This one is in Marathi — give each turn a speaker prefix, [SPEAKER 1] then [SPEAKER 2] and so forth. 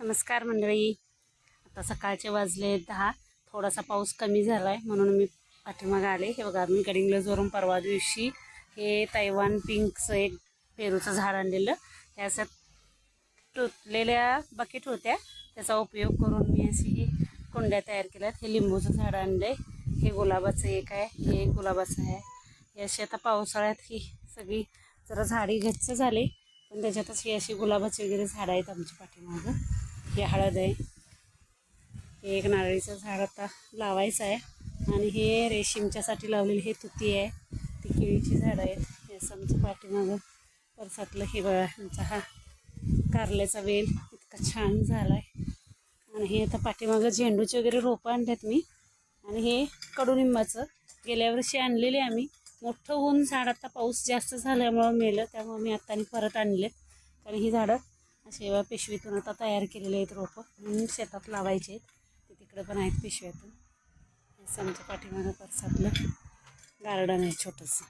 [SPEAKER 1] नमस्कार मंडळी. आता सकाळचे वाजले दहा. थोडासा पाऊस कमी झाला आहे म्हणून मी पाठीमागे आले. हे बघा मी गडिंग्लजवरून परवा दिवशी हे तैवान पिंकचं एक पेरूचं झाड आणलेलं. हे असं तुटलेल्या बकेट होत्या. त्याचा उपयोग करून मी अशी ही कुंड्या तयार केल्यात. हे लिंबूचं झाड आणलं हे गुलाबाचं एक आहे. हे एक गुलाबाचं आहे. हे अशी आता पावसाळ्यात ही सगळी जरा झाडी गच्च झाली. पण त्याच्यातच ही अशी गुलाबाची वगैरे झाडं आहेत आमच्या पाठीमागं. हे हळद आहे. हे एक नारळीचं झाड आता लावायचं आहे. आणि हे रेशीमच्यासाठी लावलेली हे तुती आहे. ती केळीची झाडं आहेत. हे असं आमचं पाठीमागं परसातलं हे बघा आमचा हा कारल्याचा वेल. इतका छान झाला आहे आणि हे आता पाठीमागं झेंडूचे वगैरे रोपं आणल्यात मी. आणि हे कडुनिंबाचं. गेल्या वर्षी आणलेले आम्ही. मोठं होऊन झाड आता पाऊस जास्त झाल्यामुळं मेलं. त्यामुळं मी आत्ताने परत आणलेत. कारण ही झाडं असे पिशवीतून आता तयार केलेले आहेत रोपं. शेतात लावायचे आहेत. ते तिकडे पण आहेत पिशव्यातून. असं आमच्या पाठीमागं परसातलं गार्डन आहे छोटंसं.